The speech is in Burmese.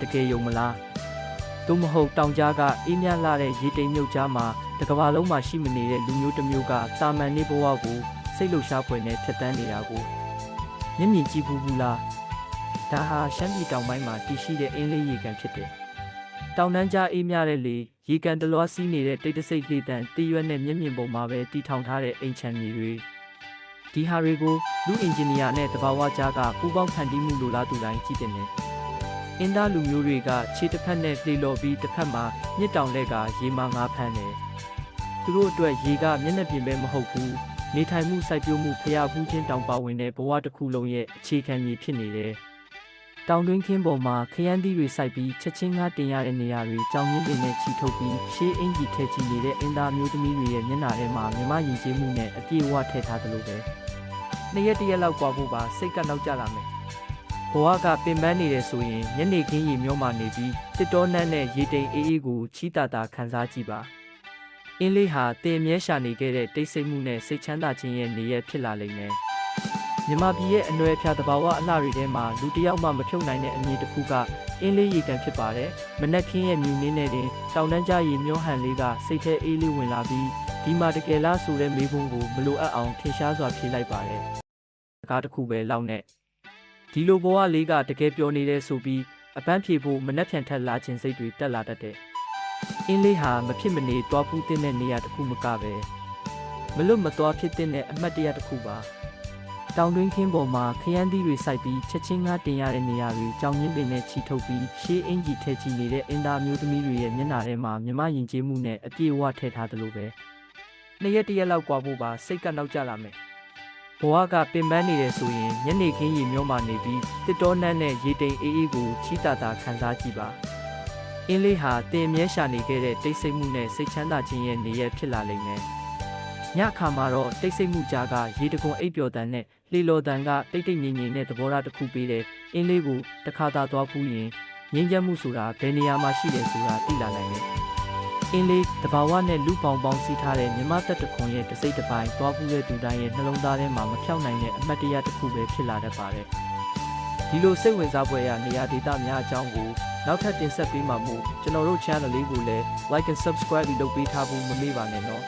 တကယ်ယုံမလားသို့မဟုတ်တောင်ကြားကအေးမြလာတဲ့ရေတိမ်မြုပ်ကြားမှာတစ်ကမ္ဘာလုံးမှာရှိမနေတဲ့လူမျိုးတစ်မျိုးကတာမန်နေဘဝကိုစိတ်လှုပ်ရှားဖွယ်နဲ့ဖြတ်တန်းနေတာကိုမျက်မြင်ကြည့်ဘူးဘူးလားဒါဟာရှမ်းပြည်တောင်ပိုင်းမှာတည်ရှိတဲ့အင်းလေးရေကန်ဖြစ်တယ်တောင်တန်းကြားအေးမြတဲ့လေရေကန်တလွားစီးနေတဲ့တိတ်တဆိတ်လေးတန်တည်ရွက်နဲ့မျက်မြင်ပုံမှာပဲတီထောင်ထားတဲ့အိမ်ချမ်းမြေတွေဒီဟာတွေကိုလူအင်ဂျင်နီယာနဲ့တဘာဝကြားကပူးပေါင်းဖန်တီးမှုလိုလားသူတိုင်းကြည့်တင်တယ်။ အင်းသားလူမျိုးတွေကခြေတစ်ဖက်နဲ့လှေလော်ပြီးတစ်ဖက်မှာမြစ်တောင်လက်ကရေမာငါးဖမ်းတယ်။သူတို့အတွက်ရေကမျက်နှာပြင်ပဲမဟုတ်ဘူး။နေထိုင်မှုစိုက်ပျိုးမှုဖျားဖူးခြင်းတောင်ပါဝင်တဲ့ဘဝတစ်ခုလုံးရဲ့အခြေခံကြီးဖြစ်နေတယ်။တောင်တွင်းခင်းပေါ်မှာခရမ်းသီးတွေစိုက်ပြီးချက်ချင်းငှားတင်ရတဲ့နေရာတွေကြောင်ရင်းတွေနဲ့ချီထုတ်ပြီးရှေးအင်ကြီးထဲချီနေတဲ့အင်းသားမျိုးသမီးတွေရဲ့မျက်နှာထဲမှာမြမရင်ကျေးမှုနဲ့အပြည့်အဝထည့်ထားသလိုပဲ။နေ့ရက်တစ်ရက်လောက်ကြာဖို့ပါစိတ်ကနောက်ကျလာမယ်။ ဘဝကပင်ပန်းနေတယ်ဆိုရင်ညနေခင်းရေမျောမှနေပြီးတစ်တောနန်းနဲ့ရေတိမ်အေးအေးကိုချီတာတာခံစားကြည့်ပါ။အင်းလေးဟာတင်မြဲရှာနေခဲ့တဲ့တိတ်ဆိတ်မှုနဲ့စိတ်ချမ်းသာခြင်းရဲ့နေရက်ဖြစ်လာလိမ့်မယ်။မြမပြည်ရဲ့အနွယ်ဖြာတဘာဝအလှတွေထဲမှာလူတစ်ယောက်မှမဖြုတ်နိုင်တဲ့အမြင်တစ်ခုကအင်းလေးရေကန်ဖြစ်ပါတယ်။မနက်ခင်းရဲ့မြူနင်းနဲ့တင်တောင်တန်းကြရေမျောဟန်လေးကစိတ်ထဲအေးလေးဝင်လာပြီးဒီမှာတကယ်လားဆိုတဲ့မေးခွန်းကိုမလိုအပ်အောင်ထင်ရှားစွာဖြေလိုက်ပါတယ်။စကားတစ်ခုပဲလောက်နဲ့ ဒီလိုဘဝလေးကတကယ်ပြောနေတယ်ဆိုပြီးအပန်းဖြေဖို့မနှက်ဖြန်ထက်လာခြင်းစိတ်တွေတက်လာတတ်တယ်။အင်းလေးဟာမဖြစ်မနေသွားပူးတင်တဲ့နေရာတစ်ခုမကပဲမလွတ်မသွားဖြစ်တဲ့အမှတ်တရတစ်ခုပါ။တောင်တွင်းခင်းပေါ်မှာခရမ်းသီးတွေစိုက်ပြီးချက်ချင်းငှားတင်ရတဲ့နေရာတွေကြောင်ရင်းပင်နဲ့ချီထုတ်ပြီးရှေးအင်ကြီးထဲချီနေတဲ့အင်းသားမျိုးသမီးတွေရဲ့မျက်နှာထဲမှာမြမယဉ်ကျေးမှုနဲ့အပြည့်အဝထည့်ထားသလိုပဲ။နှစ်ရက်တရက်လောက်ကြာဖို့ပါစိတ်ကနောက်ကျလာမယ်။ ဘဝကပင်ပန်းနေတယ်ဆိုရင်ညနေခင်းရေမျောမှနေပြီးတစ်တောနန်းနဲ့ရေတိမ်အေးအေးကိုချီတာတာခံစားကြည့်ပါအင်းလေးဟာတင်မြဲရှာနေခဲ့တဲ့တိတ်ဆိတ်မှုနဲ့စိတ်ချမ်းသာခြင်းရဲ့နေရက်ဖြစ်လာလိမ့်မယ်ညအခါမှာတော့တိတ်ဆိတ်မှုကြားကရေတကွန်အိပ်ပျော်တန်နဲ့လှေလော်တန်ကတိတ်တိတ်ငြိမ်ငြိမ်နဲ့သဘောထားတစ်ခုပေးတယ်အင်းလေးကိုတစ်ခါသာသွားဖူးရင်ငြိမ်းချမ်းမှုဆိုတာဘယ်နေရာမှာရှိတယ်ဆိုတာသိလာနိုင်တယ် အင်းလေးတဘာဝနဲ့လူပေါင်းပေါင်းစီးထားတဲ့မြမတက်တခွန်ရဲ့တစိမ့်တစ်ပိုင်းသွားဖူးတဲ့သူတိုင်းရဲ့နှလုံးသားထဲမှာမဖြောက်နိုင်တဲ့အမှတ်တရတစ်ခုပဲဖြစ်လာတတ်ပါတယ်ဒီလိုစိတ်ဝင်စားဖွယ်ရာနေရာဒေသများအကြောင်းကိုနောက်ထပ်တင်ဆက်ပေးမှာမို့ကျွန်တော်တို့ channel လေးကိုလည်း like and subscribe လုပ်ပေးထားဖို့မမေ့ပါနဲ့နော်